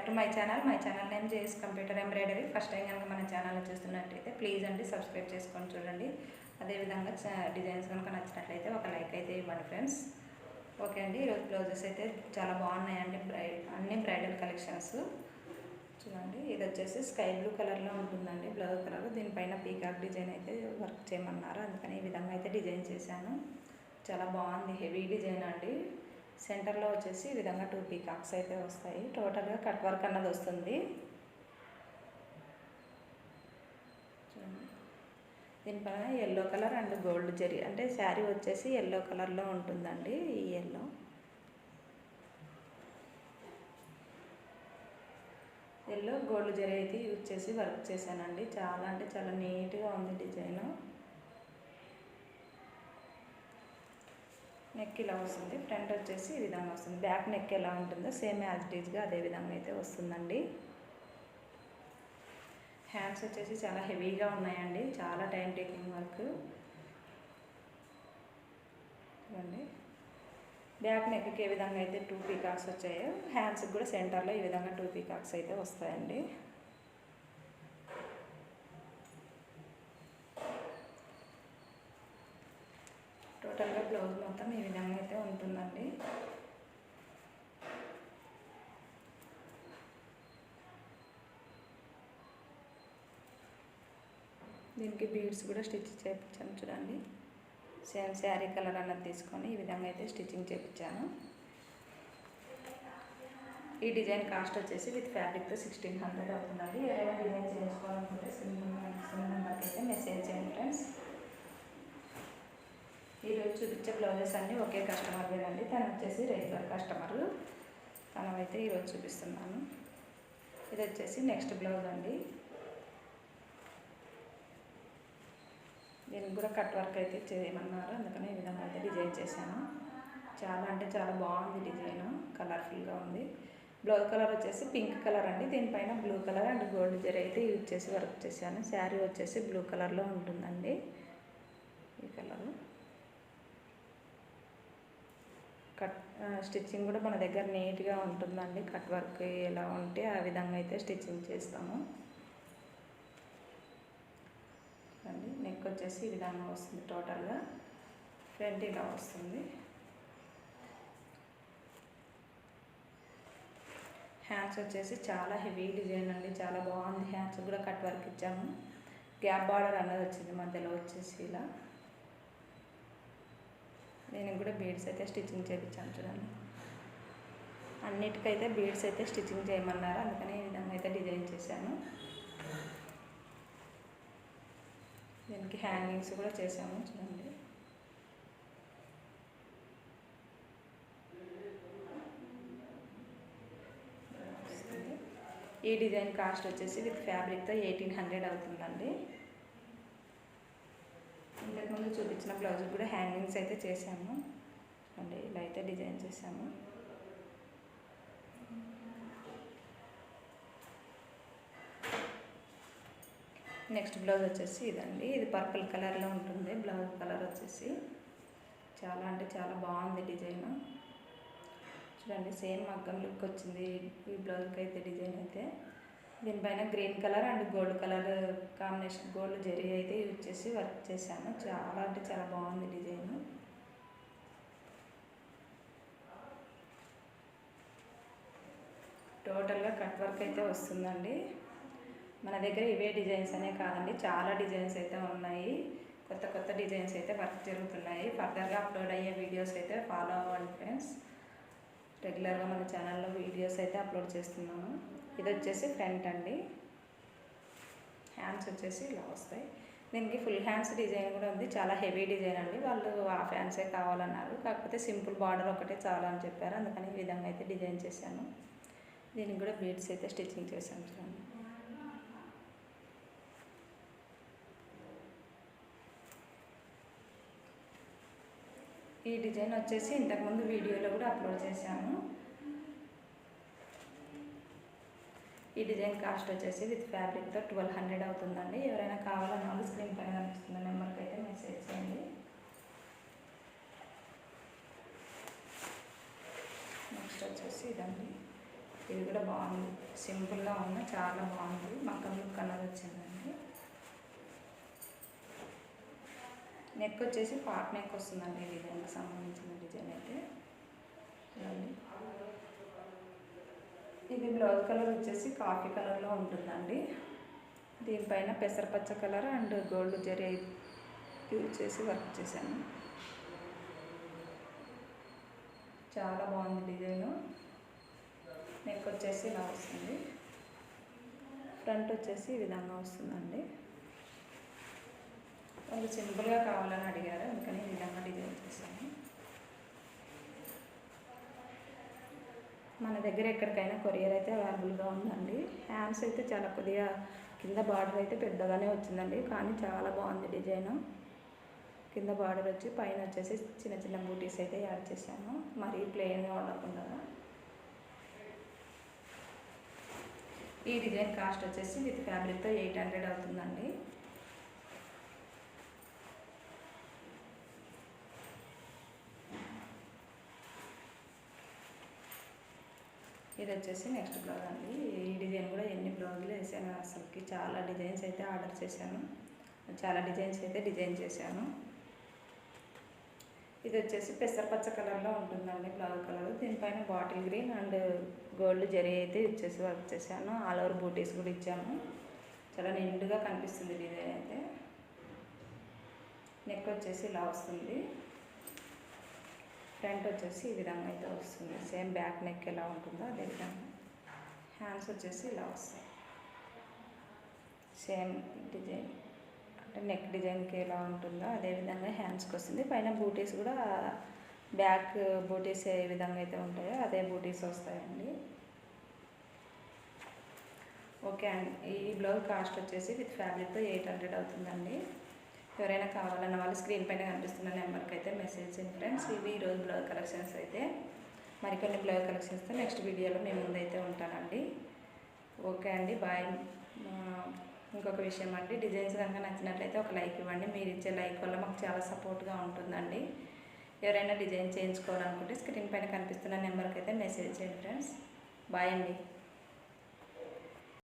Back to my channel my channel name JS computer embroidery first time కనుక మన channel చూస్తున్నట్టయితే please అండి subscribe చేసుకొని చూడండి. అదేవిధంగా డిజైన్స్ కనుక నచ్చినట్లయితే ఒక లైక్ అయితే ఇవ్వండి ఫ్రెండ్స్ ఓకే అండి ఈరోజు బ్లౌజెస్ అయితే చాలా బాగున్నాయండి. బ్రైడ్ అన్ని బ్రైడల్ కలెక్షన్స్ చూడండి ఇది వచ్చేసి స్కై బ్లూ కలర్లో ఉంటుందండి బ్లౌజ్ కలర్ దీనిపైన పీకాక్ డిజైన్ అయితే వర్క్ చేయమన్నారు. అందుకని ఈ విధంగా అయితే డిజైన్ చేశాను. చాలా బాగుంది హెవీ డిజైన్ అండి. సెంటర్లో వచ్చేసి ఈ విధంగా టూ పీకాక్స్ అయితే వస్తాయి. టోటల్గా కట్ వర్క్ అన్నది వస్తుంది. దీని దీనిపైన yellow colour and gold zari. అంటే శారీ వచ్చేసి ఎల్లో కలర్లో ఉంటుందండి ఈ ఎల్లో ఎల్లో గోల్డ్ జరీ అయితే యూజ్ చేసి వర్క్ చేశానండి. చాలా అంటే చాలా నీట్గా ఉంది డిజైన్. నెక్ ఇలా వస్తుంది. ఫ్రంట్ వచ్చేసి ఈ విధంగా వస్తుంది. బ్యాక్ నెక్ ఎలా ఉంటుందో సేమ్ యాజ్ డీజ్గా అదే విధంగా అయితే వస్తుందండి. హ్యాండ్స్ వచ్చేసి చాలా హెవీగా ఉన్నాయండి. చాలా టైం టేకింగ్ వర్క్ చూడండి బ్యాక్ నెక్కి ఏ విధంగా అయితే టూ పీకాక్స్ వచ్చాయో హ్యాండ్స్కి కూడా సెంటర్లో ఈ విధంగా టూ పీకాక్స్ అయితే వస్తాయండి. టోటల్గా బ్లౌజ్ మొత్తం ఈ విధంగా అయితే ఉంటుందండి. దీనికి బీడ్స్ కూడా స్టిచ్ చేయించాను చూడండి. సేమ్ శారీ కలర్ అన్నది తీసుకొని ఈ విధంగా అయితే స్టిచ్చింగ్ చేయించాను. ఈ డిజైన్ కాస్ట్ వచ్చేసి విత్ ఫ్యాబ్రిక్తో సిక్స్టీన్ హండ్రెడ్ అవుతుందండి. ఏదైనా డిజైన్ చేసుకోవాలనుకుంటే సింగిల్ సింగిల్ నెంబర్కి అయితే మెసేజ్ చేయండి ఫ్రెండ్స్ ఈరోజు బ్లౌజెస్ అన్నీ ఒకే కస్టమర్వేనండి తను వచ్చేసి రెగ్యులర్ కస్టమర్ తనవైతే ఈరోజు చూపిస్తున్నాను. ఇది వచ్చేసి నెక్స్ట్ బ్లౌజ్ అండి. దీనికి కూడా కట్ వర్క్ అయితే చేయమన్నారు. అందుకని ఈ విధంగా అయితే డిజైన్ చేశాను. చాలా అంటే చాలా బాగుంది డిజైన్. కలర్ఫుల్గా ఉంది. బ్లౌజ్ కలర్ వచ్చేసి పింక్ కలర్ అండి. దీనిపైన blue colour and gold zari అయితే యూజ్ చేసి వర్క్ చేశాను. శారీ వచ్చేసి బ్లూ కలర్లో ఉంటుందండి. ఈ కలరు కట్ స్టిచ్చింగ్ కూడా మన దగ్గర నీట్గా ఉంటుందండి. కట్ వర్క్ ఎలా ఉంటే ఆ విధంగా అయితే స్టిచ్చింగ్ చేస్తాము. అండి నెక్ వచ్చేసి ఈ విధంగా వస్తుంది టోటల్గా. ఫ్రంట్ ఇలా వస్తుంది. హ్యాండ్స్ వచ్చేసి చాలా హెవీ డిజైన్ అండి. చాలా బాగుంది హ్యాండ్స్. కూడా కట్ వర్క్ ఇచ్చాము. గ్యాప్ బార్డర్ అన్నది వచ్చింది మధ్యలో వచ్చేసి ఇలా. నేను కూడా బీడ్స్ అయితే స్టిచ్చింగ్ చేయించాను చూడండి. అన్నిటికైతే బీడ్స్ అయితే స్టిచ్చింగ్ చేయమన్నారు. అందుకని ఈ విధంగా అయితే డిజైన్ చేశాను. దీనికి హ్యాంగింగ్స్ కూడా చేసాము చూడండి. ఈ డిజైన్ కాస్ట్ వచ్చేసి విత్ ఫ్యాబ్రిక్తో ఎయిటీన్ హండ్రెడ్ అవుతుందండి. ఇంతకుముందు చూపించిన బ్లౌజ్ కూడా హ్యాంగింగ్స్ అయితే చేశాము. అండి ఇలా అయితే డిజైన్ చేశాము. నెక్స్ట్ బ్లౌజ్ వచ్చేసి ఇదండి. ఇది పర్పుల్ కలర్లో ఉంటుంది. బ్లౌజ్ కలర్ వచ్చేసి చాలా అంటే చాలా బాగుంది డిజైన్ చూడండి సేమ్ మగ్గం లుక్ వచ్చింది ఈ బ్లౌజ్కి అయితే డిజైన్ అయితే. దీనిపైన green colour and gold colour combination gold zari అయితే యూజ్ చేసి వర్క్ చేశాను. చాలా అంటే చాలా బాగుంది డిజైన్. టోటల్గా కట్ వర్క్ అయితే వస్తుందండి. మన దగ్గర ఇవే డిజైన్స్ అనే కాదండి చాలా డిజైన్స్ అయితే ఉన్నాయి. కొత్త కొత్త డిజైన్స్ అయితే వర్క్ జరుగుతున్నాయి. ఫర్దర్గా అప్లోడ్ అయ్యే వీడియోస్ అయితే ఫాలో అవ్వండి ఫ్రెండ్స్. రెగ్యులర్గా మన ఛానల్లో వీడియోస్ అయితే అప్లోడ్ చేస్తున్నాను. ఇది వచ్చేసి ఫ్రంట్ అండి. హ్యాండ్స్ వచ్చేసి ఇలా వస్తాయి. దీనికి ఫుల్ హ్యాండ్స్ డిజైన్ కూడా ఉంది. చాలా హెవీ డిజైన్ అండి. వాళ్ళు హాఫ్ హ్యాండ్సే కావాలన్నారు. కాకపోతే సింపుల్ బార్డర్ ఒకటే చాలా అని చెప్పారు. అందుకని ఈ విధంగా అయితే డిజైన్ చేశాను. దీనికి కూడా బీడ్స్ అయితే స్టిచ్చింగ్ చేశాను చూడండి. ఈ డిజైన్ వచ్చేసి ఇంతకుముందు వీడియోలో కూడా అప్లోడ్ చేశాను. ఈ డిజైన్ కాస్ట్ వచ్చేసి విత్ ఫ్యాబ్రిక్తో ట్వెల్వ్ హండ్రెడ్ అవుతుందండి. ఎవరైనా కావాలన్న వాళ్ళు స్క్రీన్ పైన కనిపిస్తున్న నెంబర్కి అయితే మెసేజ్ చేయండి. నెక్స్ట్ వచ్చేసి ఇదండి. ఇది కూడా బాగుంది. సింపుల్గా ఉన్న చాలా బాగుంది. మక్కం లుక్ అన్నది వచ్చిందండి. నెక్ వచ్చేసి పాట్ నెక్ వస్తుందండి ఈ విధంగా సంబంధించిన డిజైన్ అయితే. చూడండి. ఇది బ్లౌజ్ కలర్ వచ్చేసి కాఫీ కలర్లో ఉంటుందండి. దీనిపైన పెసరపచ్చ colour and gold zari use చేసి వర్క్ చేశాను. చాలా బాగుంది డిజైను. నెక్ వచ్చేసి ఇలా వస్తుంది. ఫ్రంట్ వచ్చేసి ఈ విధంగా వస్తుందండి. వాళ్ళు సింపుల్గా కావాలని అడిగారు. అందుకని ఈ విధంగా డిజైన్ చేశాను. మన దగ్గర ఎక్కడికైనా కొరియర్ అయితే అవైలబుల్గా ఉందండి. హ్యాండ్స్ అయితే చాలా కొద్దిగా కింద బార్డర్ అయితే పెద్దగానే వచ్చిందండి. కానీ చాలా బాగుంది డిజైన్ కింద బార్డర్ వచ్చి పైన వచ్చేసి చిన్న చిన్న బూటీస్ అయితే యాడ్ చేశాను. మరీ ప్లెయిన్గా ఉండకుండా. ఈ డిజైన్ కాస్ట్ వచ్చేసి విత్ ఫ్యాబ్రిక్తో ఎయిట్ హండ్రెడ్ అవుతుందండి. ఇది వచ్చేసి నెక్స్ట్ బ్లౌజ్ అండి. ఈ డిజైన్ కూడా ఎన్ని బ్లౌజులు వేసాను అసలుకి చాలా డిజైన్స్ అయితే ఆర్డర్ చేశాను. చాలా డిజైన్స్ అయితే డిజైన్ చేశాను. ఇది వచ్చేసి పెసరపచ్చ కలర్లో ఉంటుందండి బ్లౌజ్ కలర్. దీనిపైన bottle green and gold zari అయితే ఇచ్చేసి వర్క్ చేశాను. ఆల్ ఓవర్ బూటీస్ కూడా ఇచ్చాను చాలా నిండుగా కనిపిస్తుంది డిజైన్ అయితే. నెక్ వచ్చేసి ఇలా వస్తుంది. ఫ్రంట్ వచ్చేసి ఈ విధంగా అయితే వస్తుంది. సేమ్ బ్యాక్ నెక్ ఎలా ఉంటుందో అదే విధంగా. హ్యాండ్స్ వచ్చేసి ఇలా వస్తాయి. సేమ్ డిజైన్ అంటే నెక్ డిజైన్కి ఎలా ఉంటుందో అదే విధంగా హ్యాండ్స్కి వస్తుంది. పైన బూటీస్ కూడా బ్యాక్ బూటీస్ ఏ విధంగా అయితే ఉంటాయో అదే బూటీస్ వస్తాయండి. ఓకే అండి. ఈ బ్లౌజ్ కాస్ట్ వచ్చేసి విత్ ఫ్యాబ్రిక్తో ఎయిట్ హండ్రెడ్ అవుతుందండి. ఎవరైనా కావాలన్న వాళ్ళు స్క్రీన్ పైన కనిపిస్తున్న నెంబర్కి అయితే మెసేజ్ చేయండి ఫ్రెండ్స్. ఇవి ఈరోజు బ్లౌజ్ కలెక్షన్స్ అయితే. మరికొన్ని బ్లౌజ్ కలెక్షన్స్తో నెక్స్ట్ వీడియోలో మేము ముందైతే ఉంటానండి. ఓకే అండి బాయ్. ఇంకొక విషయం అండి డిజైన్స్ కనుక నచ్చినట్లయితే ఒక లైక్ ఇవ్వండి. మీరు ఇచ్చే లైక్ వల్ల మాకు చాలా సపోర్ట్గా ఉంటుందండి. ఎవరైనా డిజైన్ చేయించుకోవాలనుకుంటే స్క్రీన్ పైన కనిపిస్తున్న నెంబర్కి అయితే మెసేజ్ చేయండి ఫ్రెండ్స్. బాయ్ అండి.